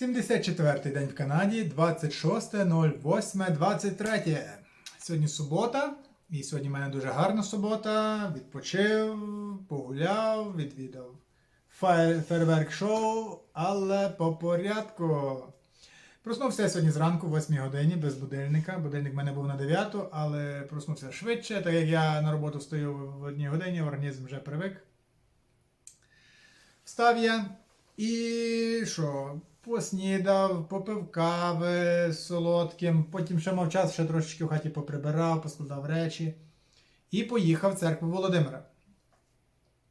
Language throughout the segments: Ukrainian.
74-й день в Канаді, 26.08.23. Сьогодні субота, і сьогодні в мене дуже гарна субота. Відпочив, погуляв, відвідав фе- фейерверк шоу, але по порядку. Проснувся сьогодні зранку, в 8 годині, без будильника. Будильник в мене був на 9, але проснувся швидше, так як я на роботу стою в одній годині, організм вже привик. Встав я і що? Поснідав, попив кави з солодким, потім ще мав час, ще трошечки в хаті поприбирав, поскладав речі. І поїхав в церкву Володимира.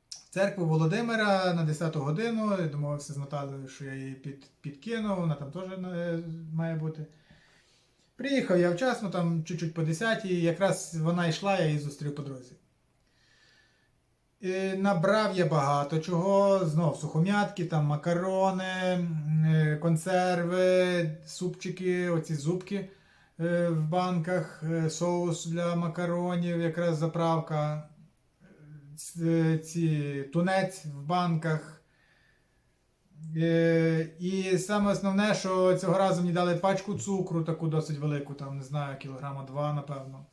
В церкву Володимира на 10 годину. Я домовився з Наталею, що я її під, підкину, вона там теж е, має бути. Приїхав я вчасно, там чуть-чуть по 10 і якраз вона йшла, я її зустрів по дорозі. Е, Набрав я багато чого. Знов сухом'ятки, там макарони, е, консерви, супчики, оці зубки е, в банках, соус для макаронів, якраз заправка, ці тунець в банках. І саме основне, що цього разу мені дали пачку цукру, таку досить велику, там не знаю, кілограма два, напевно.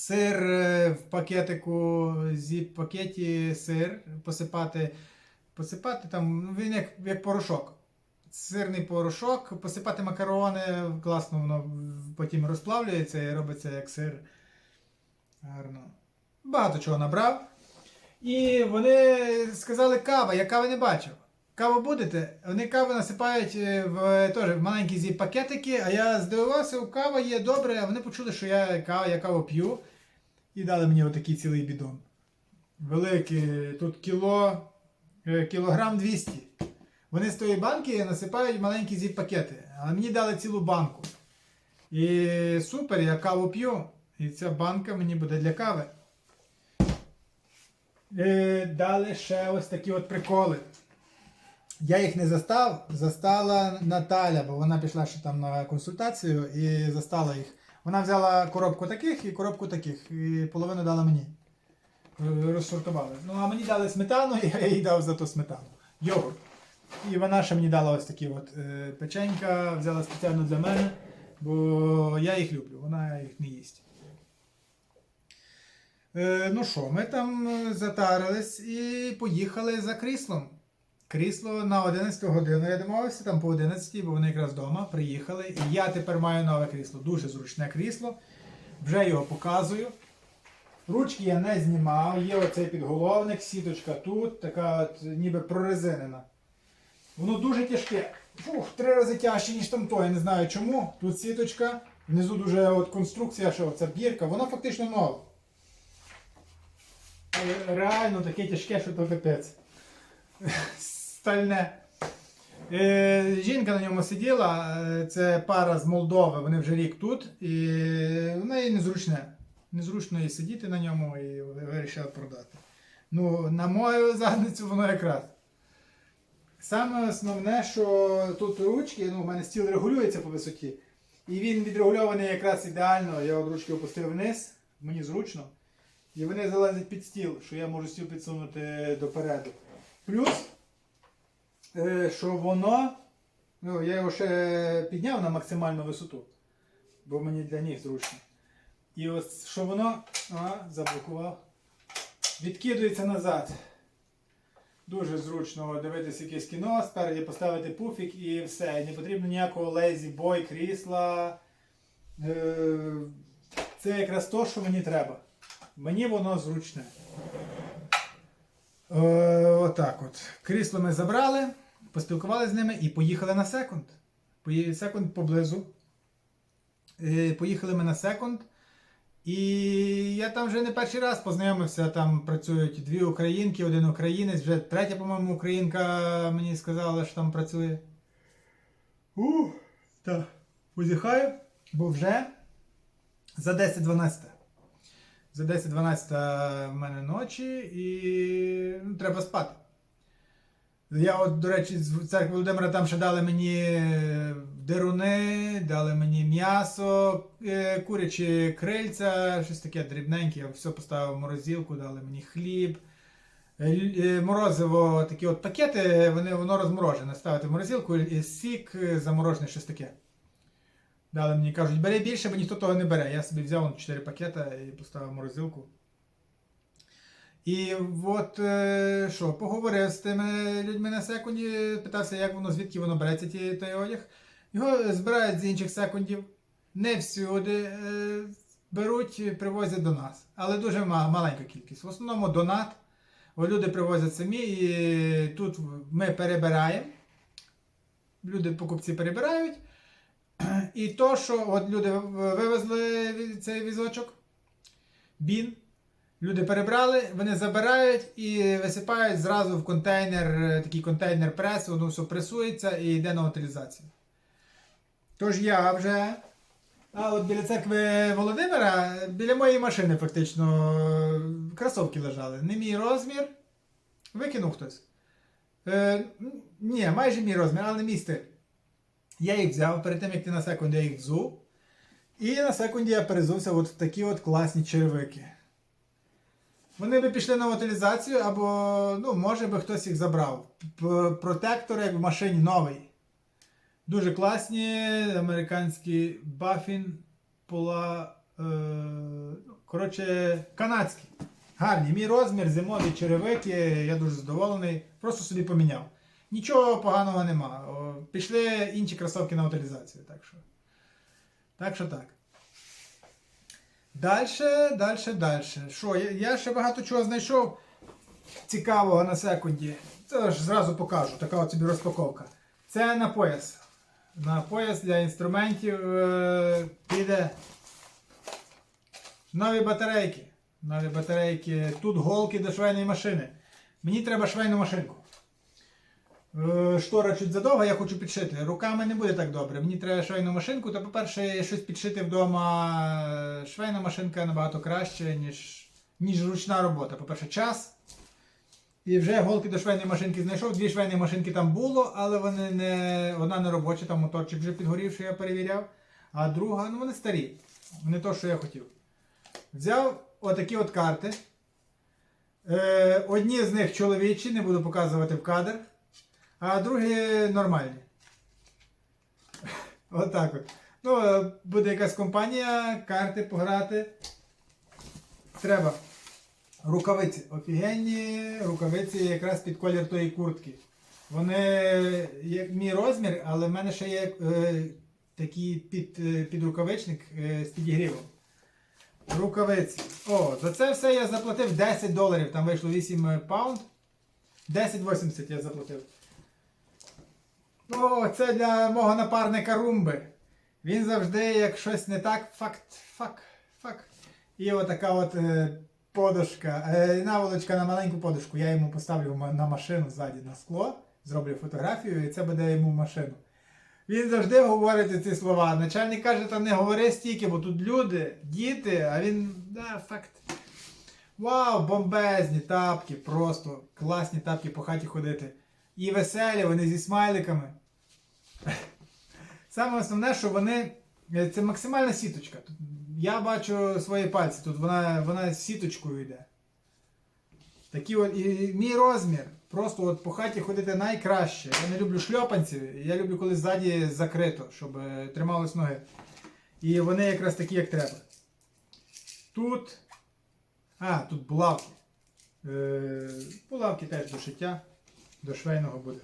Сир е, в пакетику, зіп пакеті сир посипати. Посипати там, ну він як, як порошок. Сирний порошок, посипати макарони, класно воно потім розплавлюється і робиться як сир. Гарно. Багато чого набрав. І вони сказали кава, я кави не бачив. Каву будете? Вони каву насипають е, в, теж, в маленькі зі пакетики, а я здивувався, кава є добре, вони почули, що я, кава, я каву п'ю. І дали мені отакий цілий бідон. Великий, тут кіло, е, кілограм 200. Вони з тої банки насипають маленькі зі пакети, а мені дали цілу банку. І супер, я каву п'ю. І ця банка мені буде для кави. Е, Дали ще ось такі от приколи. Я їх не застав, застала Наталя, бо вона пішла ще там на консультацію і застала їх. Вона взяла коробку таких і коробку таких, і половину дала мені. Е, Розсортували. Ну, а мені дали сметану, і я їй дав за ту сметану. Йогурт. І вона ще мені дала ось такі от е, печенька, взяла спеціально для мене, бо я їх люблю, вона їх не їсть. Е, ну що, ми там е, затарились і поїхали за кріслом. Крісло на 11 годину. Я домовився там по 11, бо вони якраз вдома приїхали. І я тепер маю нове крісло. Дуже зручне крісло. Вже його показую. Ручки я не знімав. Є оцей підголовник, сіточка тут, така от ніби прорезинена. Воно дуже тяжке. Фух, три рази тяжче, ніж там то. Я не знаю чому. Тут сіточка, внизу дуже от конструкція, що ця бірка, воно фактично нове. Але реально таке тяжке, що то капець. Стальне. Е, жінка на ньому сиділа, е, це пара з Молдови, вони вже рік тут, і вона їй незручне. Незручно їй сидіти на ньому і вирішила продати. Ну, на мою задницю воно якраз. Саме основне, що тут ручки, ну, у мене стіл регулюється по висоті. І він відрегульований якраз ідеально. Я от ручки опустив вниз, мені зручно. І вони залазять під стіл, що я можу стіл підсунути допереду. Плюс, що воно, ну, я його ще підняв на максимальну висоту, бо мені для них зручно. І ось що воно а, заблокував. Відкидується назад. Дуже зручно дивитися якесь кіно, спереді поставити пуфік і все. Не потрібно ніякого лезі бой, крісла. Е, Це якраз то, що мені треба. Мені воно зручне. Е, отак от. Крісло ми забрали, поспілкувалися з ними і поїхали на секунд. Секунд поблизу. Е, Поїхали ми на секунд. І я там вже не перший раз познайомився. Там працюють дві українки, один українець, вже третя, по-моєму, українка мені сказала, що там працює. Ух, так, позіхаю, бо вже за 10-12. За 10-12 в мене ночі і ну, треба спати. Я от, до речі, з церкви Володимира там ще дали мені е, деруни, дали мені м'ясо, е, курячі крильця, щось таке дрібненьке. Я все поставив в морозилку, дали мені хліб, е, морозиво, такі от пакети, вони, воно розморожене. Ставити в морозилку, і сік е, заморожений, щось таке. Дали мені кажуть, бери більше, бо ніхто того не бере. Я собі взяв 4 пакета і поставив в морозилку. І от е, що, поговорив з тими людьми на секунді, питався, як воно, звідки воно береться ті, той одяг. Його збирають з інших секундів. Не всюди е, беруть, привозять до нас. Але дуже маленька кількість. В основному донат. Люди привозять самі, і тут ми перебираємо. Люди, покупці перебирають. І то, що от люди вивезли цей візочок, бін, люди перебрали, вони забирають і висипають зразу в контейнер, е, такий контейнер прес, воно все пресується і йде на утилізацію. Тож я вже. А от біля церкви Володимира, біля моєї машини фактично е, кросовки лежали. Не мій розмір. Викинув хтось. Е, ні, майже мій розмір, але не мій стиль. Я їх взяв перед тим, як ти на секунду я їх взув. І на секунді я перезувся от в такі от класні черевики. Вони би пішли на утилізацію, або, ну, може би хтось їх забрав. П- Протектор, як в машині, новий. Дуже класні американські Пола. Е, ну, коротше, канадські. Гарні. Мій розмір, зимові черевики, я дуже задоволений. Просто собі поміняв. Нічого поганого нема. Пішли інші кросовки на утилізацію. Так що, так. Що так. Дальше, дальше, дальше. Що, я, ще багато чого знайшов цікавого на секунді. Це ж зразу покажу, така от собі розпаковка. Це на пояс. На пояс для інструментів е, піде нові батарейки. Нові батарейки. Тут голки до швейної машини. Мені треба швейну машинку. Е, Штора чуть задовга, я хочу підшити. Руками не буде так добре. Мені треба швейну машинку, то, по-перше, щось підшити вдома. Швейна машинка набагато краще, ніж, ніж ручна робота. По-перше, час. І вже голки до швейної машинки знайшов. Дві швейні машинки там було, але вони не. Одна не робоча, там моторчик вже підгорів, що я перевіряв. А друга, ну вони старі. Не то, що я хотів. Взяв отакі от карти. Е, одні з них чоловічі, не буду показувати в кадр, а другі нормальні. Отак от. Ну, е, буде якась компанія, карти пограти. Треба. Рукавиці. Офігенні рукавиці якраз під колір тої куртки. Вони як мій розмір, але в мене ще є е, такий під, е, підрукавичник е, з підігрівом. Рукавиці. О, за це все я заплатив 10 доларів. Там вийшло 8 паунд. 10,80 я заплатив. О, це для мого напарника Румби. Він завжди, як щось не так, факт, фак, фак. І отака от е, подушка, е, наволочка на маленьку подушку. Я йому поставлю на машину ззаді на скло, зроблю фотографію, і це буде йому машину. Він завжди говорить ці слова. Начальник каже, та не говори стільки, бо тут люди, діти, а він. Да, факт. Вау, бомбезні тапки, просто класні тапки по хаті ходити. І веселі, вони зі смайликами. Саме основне, що вони. е, Це максимальна сіточка. Я бачу свої пальці, тут вона, вона з сіточкою йде. Такі от, і мій розмір. Просто от по хаті ходити найкраще. Я не люблю шльопанці, я люблю, коли ззаді закрито, щоб е, тримались ноги. І вони якраз такі, як треба. Тут. А, тут булавки. Е, булавки теж до шиття, до швейного буде.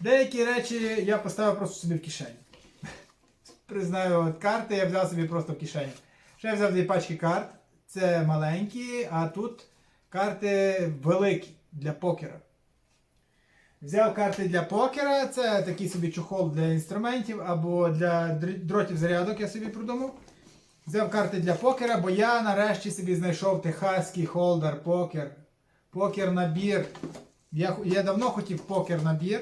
Деякі речі я поставив просто собі в кишені. Признаю, от карти я взяв собі просто в кишені. Ще я взяв дві пачки карт. Це маленькі, а тут карти великі для покера. Взяв карти для покера, це такий собі чохол для інструментів або для дротів зарядок я собі придумав. Взяв карти для покера, бо я нарешті собі знайшов техаський холдер покер. Покер набір. Я, я давно хотів покер набір.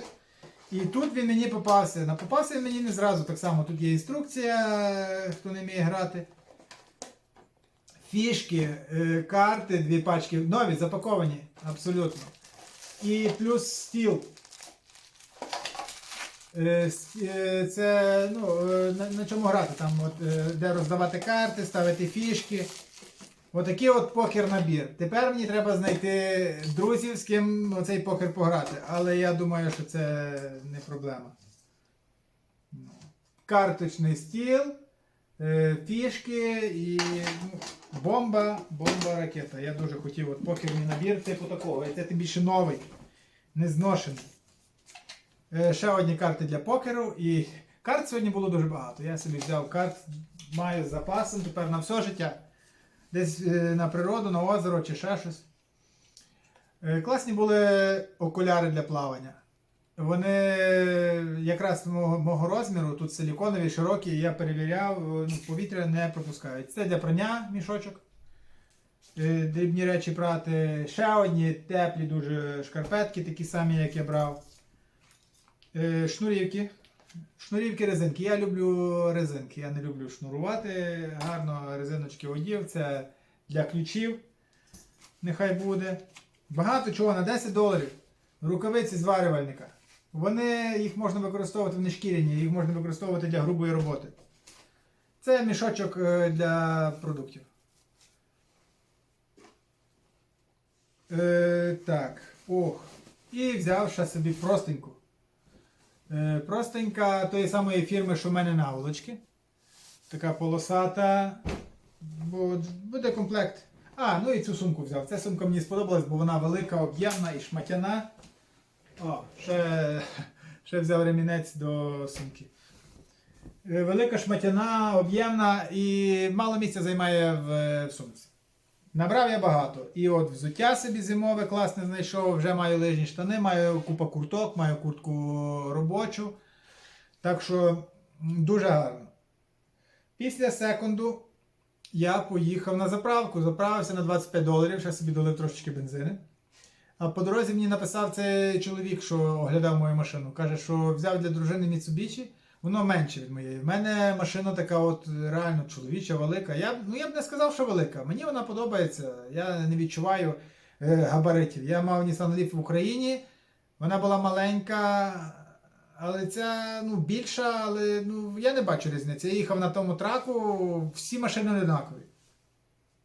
І тут він мені попався. На попався він мені не зразу так само. Тут є інструкція, хто не вміє грати. Фішки, е, карти, дві пачки, нові, запаковані, абсолютно. І плюс стіл. Е, е, Це ну, на, чому грати? Там, от, де роздавати карти, ставити фішки. Отакий от покер набір. Тепер мені треба знайти друзів, з ким оцей покер пограти. Але я думаю, що це не проблема. Ну, Карточний стіл, е, фішки і ну, бомба, бомба, ракета. Я дуже хотів от покерний набір типу такого. І це тим більше новий, не зношений. Е, Ще одні карти для покеру. І карт сьогодні було дуже багато. Я собі взяв карт, маю з запасом тепер на все життя. Десь е, на природу, на озеро чи ще щось. Е, Класні були окуляри для плавання. Вони якраз мого, мого розміру, тут силіконові, широкі, я перевіряв, ну, повітря не пропускають. Це для прання мішочок. Е, Дрібні речі прати. Ще одні теплі дуже шкарпетки, такі самі, як я брав. Е, Шнурівки. Шнурівки резинки. Я люблю резинки. Я не люблю шнурувати. Гарно резиночки одів. Це для ключів. Нехай буде. Багато чого на 10 доларів. Рукавиці зварювальника. Вони їх можна використовувати, вони шкіряні, їх можна використовувати для грубої роботи. Це мішочок е, для продуктів. Е, так, ох. І взяв ще собі простеньку. Е, простенька тої самої фірми, що в мене наволочки. Така полосата. Буде комплект. А, ну і цю сумку взяв. Ця сумка мені сподобалась, бо вона велика, об'ємна і шматяна. О, ще, ще взяв ремінець до сумки. Е, Велика шматяна, об'ємна і мало місця займає в, в сумці. Набрав я багато. І от взуття собі зимове класне знайшов, вже маю лижні штани, маю купа курток, маю куртку робочу. Так що дуже гарно. Після секунду я поїхав на заправку, заправився на 25 доларів, ще собі долив трошечки бензини. А по дорозі мені написав цей чоловік, що оглядав мою машину. Каже, що взяв для дружини Mitsubishi, воно менше від моєї. В мене машина така от реально чоловіча, велика. Я, ну, я б не сказав, що велика. Мені вона подобається. Я не відчуваю е, габаритів. Я мав Nissan Leaf в Україні, вона була маленька, але ця ну, більша, але ну, я не бачу різниці. Я їхав на тому траку, всі машини однакові.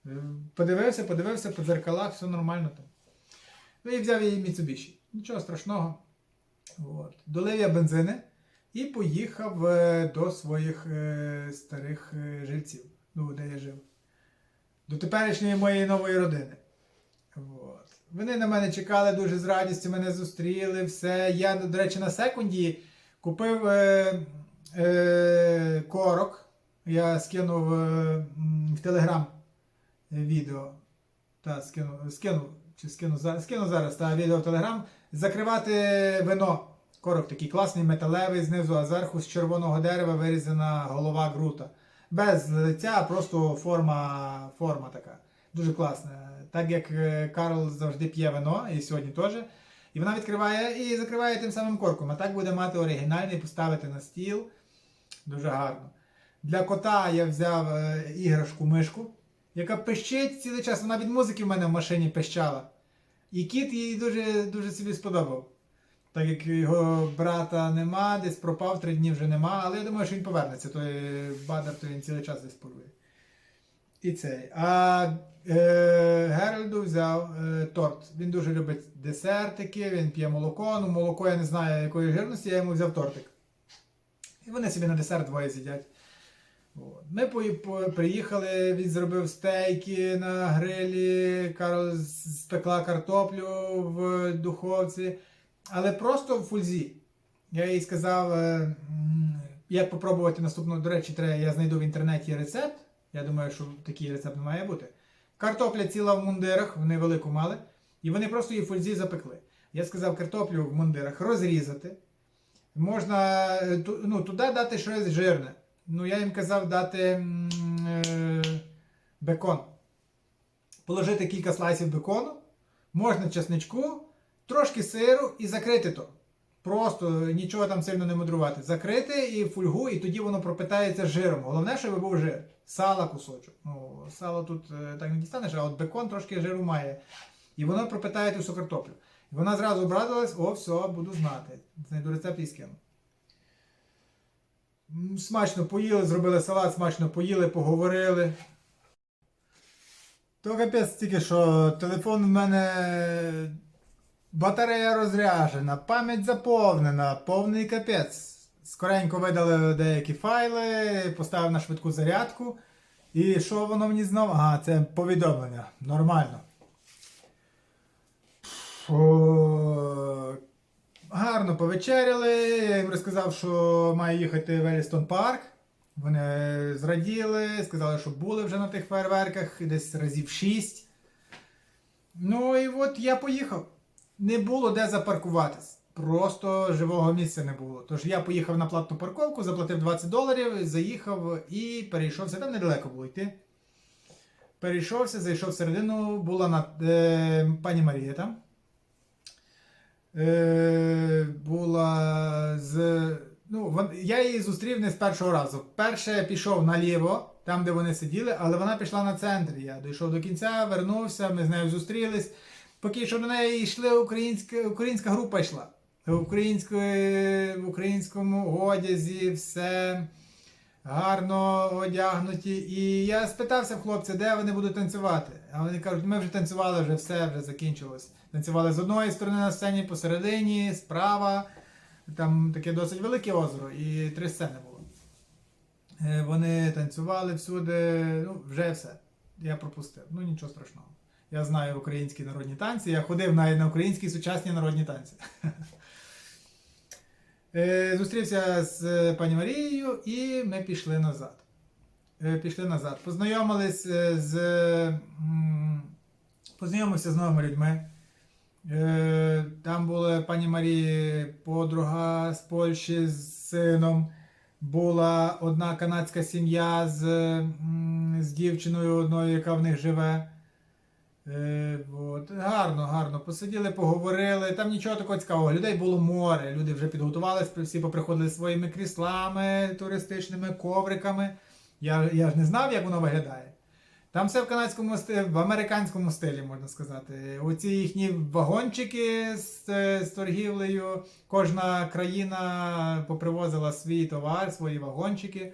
Е, Подивився, подивився по дзеркалах, все нормально там. Ну і взяв її Mitsubishi. Нічого страшного. От. Долив я бензини і поїхав е, до своїх е, старих е, жильців, ну, де я жив. До теперішньої моєї нової родини. От. Вони на мене чекали дуже з радістю, мене зустріли, все. Я, до речі, на секунді купив е, е, корок. Я скинув е, в Телеграм відео. Та, скину, скину, чи скину, скину зараз та відео в Телеграм. Закривати вино. Корок такий класний, металевий знизу, а зверху з червоного дерева вирізана голова грута. Без лиця, просто форма, форма така. Дуже класна. Так як е, Карл завжди п'є вино, і сьогодні теж. І вона відкриває і закриває тим самим корком. А так буде мати оригінальний, поставити на стіл. Дуже гарно. Для кота я взяв е, іграшку мишку, яка пищить цілий час. Вона від музики в мене в машині пищала. І кіт їй дуже, дуже собі сподобав. Так як його брата нема, десь пропав, три дні вже нема, але я думаю, що він повернеться, той бадер, то він цілий час десь порує. І цей. А е, Геральду взяв е, торт. Він дуже любить десертики, він п'є молоко. Ну, молоко я не знаю якої жирності, я йому взяв тортик. І вони собі на десерт двоє з'їдять. Ми приїхали, він зробив стейки на грилі, Карл спекла картоплю в духовці, але просто в фульзі. Я їй сказав, е, як попробувати наступного, до речі, треба, я знайду в інтернеті рецепт. Я думаю, що такий рецепт не має бути. Картопля ціла в мундирах, вони велику мали, і вони просто її в фульзі запекли. Я сказав картоплю в мундирах розрізати. Можна е, ну, туди дати щось жирне. Ну, я їм казав дати е, бекон. Положити кілька слайсів бекону, можна чесничку, трошки сиру і закрити то. Просто нічого там сильно не мудрувати. Закрити і фольгу, і тоді воно пропитається жиром. Головне, щоб був жир. Сала кусочок. Ну, сало тут е, так не дістанеш, а от бекон трошки жиру має. І воно пропитає всю картоплю. І вона зразу обрадилась, о, все, буду знати. Знайду рецепт і скину. Смачно поїли, зробили салат, смачно поїли, поговорили. То капець тільки що телефон в мене батарея розряджена, пам'ять заповнена, повний капець. Скоренько видали деякі файли, поставив на швидку зарядку. І що воно мені знову? Ага, це повідомлення. Нормально. О, гарно повечеряли. Я їм розказав, що маю їхати в Елістон Парк. Вони зраділи, сказали, що були вже на тих фейерверках десь разів 6. Ну і от я поїхав. Не було де запаркуватись. Просто живого місця не було. Тож я поїхав на платну парковку, заплатив 20 доларів, заїхав і перейшовся. Там недалеко було йти. Перейшовся, зайшов всередину, була на, е, пані Марія там. Е, була з. Ну, я її зустрів не з першого разу. Перше пішов наліво, там, де вони сиділи, але вона пішла на центр. Я дійшов до кінця, вернувся, ми з нею зустрілись. Поки що до неї йшли українська, українська група йшла. В українському одязі, все гарно одягнуті. І я спитався хлопця, де вони будуть танцювати. А вони кажуть, ми вже танцювали, вже все, вже закінчилось. Танцювали з одної сторони на сцені, посередині, справа. Там таке досить велике озеро і три сцени було. Е, Вони танцювали всюди, ну, вже все. Я пропустив. Ну нічого страшного. Я знаю українські народні танці, я ходив навіть на українські сучасні народні танці. Е, Зустрівся з е, пані Марією і ми пішли назад. Е, Пішли назад. Познайомились з. Познайомився з новими людьми. Там була пані Марії подруга з Польщі з сином. Була одна канадська сім'я з, з дівчиною одною, яка в них живе. Е, от. Гарно, гарно. Посиділи, поговорили. Там нічого такого цікавого. Людей було море. Люди вже підготувалися, всі поприходили своїми кріслами, туристичними ковриками. Я, я ж не знав, як воно виглядає. Там все в канадському стилі, в американському стилі, можна сказати. Оці їхні вагончики з, з торгівлею. Кожна країна попривозила свій товар, свої вагончики,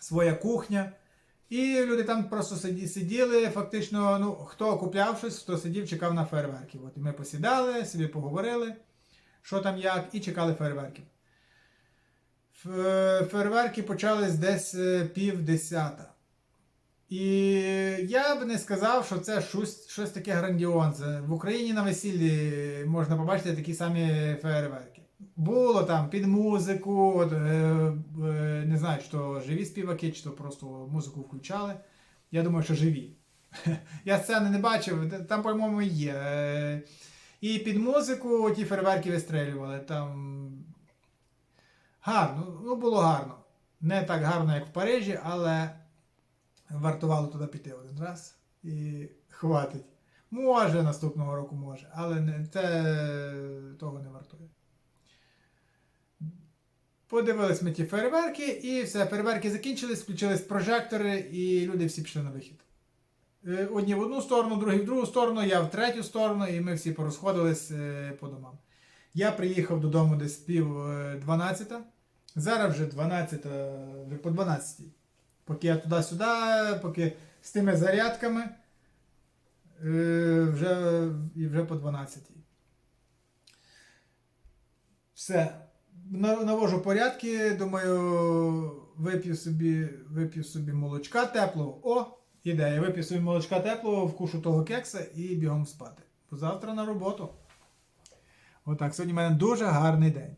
своя кухня. І люди там просто сиді, сиділи, фактично, ну, хто купляв щось, хто сидів, чекав на фейерверки. От, і ми посідали, собі поговорили, що там як, і чекали фейерверків. Фейерверки почались десь е, пів десята. І я б не сказав, що це щось, щось таке грандіозне. В Україні на весіллі можна побачити такі самі фейерверки. Було там під музику, от, е, е, не знаю, чи то живі співаки, чи то просто музику включали. Я думаю, що живі. Я сцени не бачив, там, по-моєму, є. Е, І під музику ті фейерверки вистрелювали. Там гарно, ну було гарно. Не так гарно, як в Парижі, але вартувало туди піти один раз і хватить. Може, наступного року може, але не, це того не вартує. Подивились ми ті фейерверки, і все, фейерверки закінчились, включились прожектори, і люди всі пішли на вихід. Е, Одні в одну сторону, другі в другу сторону, я в третю сторону, і ми всі порозходились е, по домам. Я приїхав додому десь пів е, 12. Зараз вже 12, вже по 12. Поки я туди-сюди, поки з тими зарядками, е, вже, і вже по 12. Все. На- Навожу порядки, думаю, вип'ю собі, вип'ю собі молочка теплого. О, ідея. Вип'ю собі молочка теплого, вкушу того кекса і бігом спати. Бо завтра на роботу. Отак, сьогодні в мене дуже гарний день.